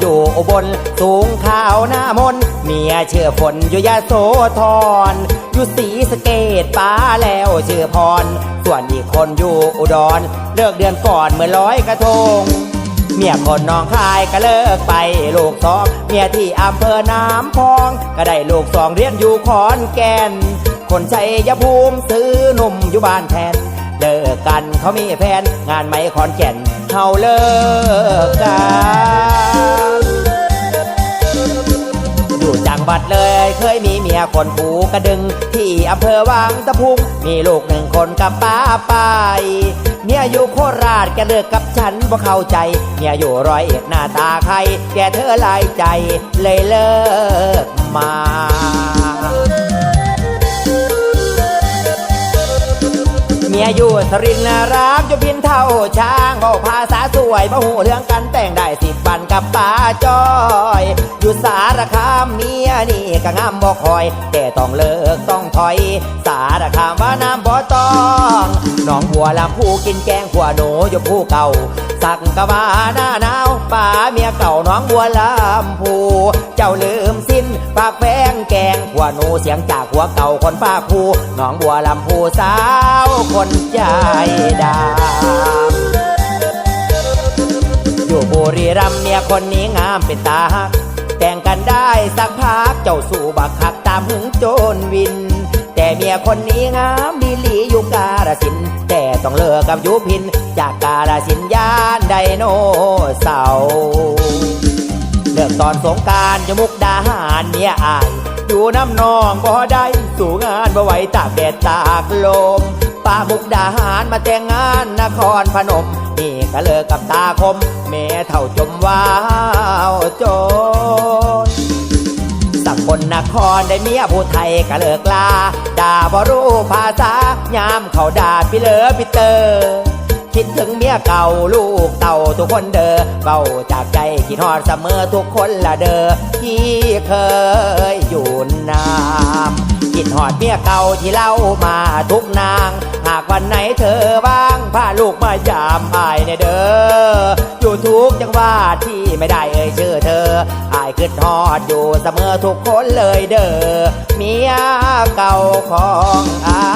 อยู่อุบลสูงขาวหน้ามนเมียเชื่อฝนอยู่ยาโสธรอยู่สีสเกตป้าแล้วชื่อพร ส่วนอีกคนอยู่อุดร เลิกเดือนก่อนเมื่อร้อยกระทง เมียคนน้องคายก็เลิกไปลูกสองเมียที่อำเภอน้ำพอง ก็ได้ลูกสองเรียนอยู่ขอนแก่น คนชัยภูมิซื้อนุ่มอยู่บ้านแทนเลิกกันเขามีแฟนงานไม่ขอนแก่น เฮาเลิกกันอยู่จังหวัดเลยเคยมีเมียคนผูกระดึง ที่อำเภอวังตะพุง มีลูกหนึ่งคนกับป้าไปเมียอยู่โคราชแกเลิกกับฉันบ่เข้าใจ เมียอยู่ร้อยเอ็ดหน้าตาใคร แกเธอลายใจเลยเลิกมา มียอยู่สรินร์รักอยู่พินเท่าช้างเบาภาษาสวยบ่หูเรื่องกันแต่งได้สิบปันกับป้าจอย อยู่สารคามเมียนี่ก็งามบ่คอย แต่ต้องเลิกต้องถอย สารคามว่าน้ำบ่ต้องน้องบัวลำพูกินแกงขัวหนูอยู่ผู้เก่า สักกะว่าหน้าหนาวป่าเมียเก่าน้องบัวลำพูเจ้าลืมสิ้น ปากแฟงแกงขัวหนูเสียงจากหัวเก่าคนป้าคูน้องบัวลำพูสาวคนใจดำอยู่บุรีรัมเมียคนนี้งามเป็นตาฮักแต่งกันได้สักพักเจ้าสู่บักคักตามหึงโจนวิน แต่เมียคนนี้งามดีหลีอยู่กาลสิน แต่ต้องเลิกกับยุพิน จากกาลสินธุ์ยานไดโนเสาร์ เลิกตอนสงกรารจะมุกดาหารเมียอายอยู่น้ำนองบ่ได้สู่งานบ่ไหวตากแดดตากลมป้ามุกดาหารมาแต่งงานนครพนม นี่ก็เลิกกับตาคม แม่เท่าจมว้าวจนสักคนนครได้เมียผู้ไทยก็เลิกลา ด่าบ่รู้ภาษายามเขาด่าพี่เลอพี่เตอ คิดถึงเมียเก่าลูกเต่าทุกคนเด้อเบาจากใจคิดฮอดเสมอทุกคนละเด้อที่เคยอยู่นามคิดฮอดเมียเก่าที่เล่ามาทุกนาง หากวันไหนเธอว่างพาลูกมายามอายในเด้ออยู่ทุกจังหวัดที่ไม่ได้เอ่ยชื่อเธออายคิดฮอดอยู่เสมอทุกคนเลยเด้อเมียเก่าของอาย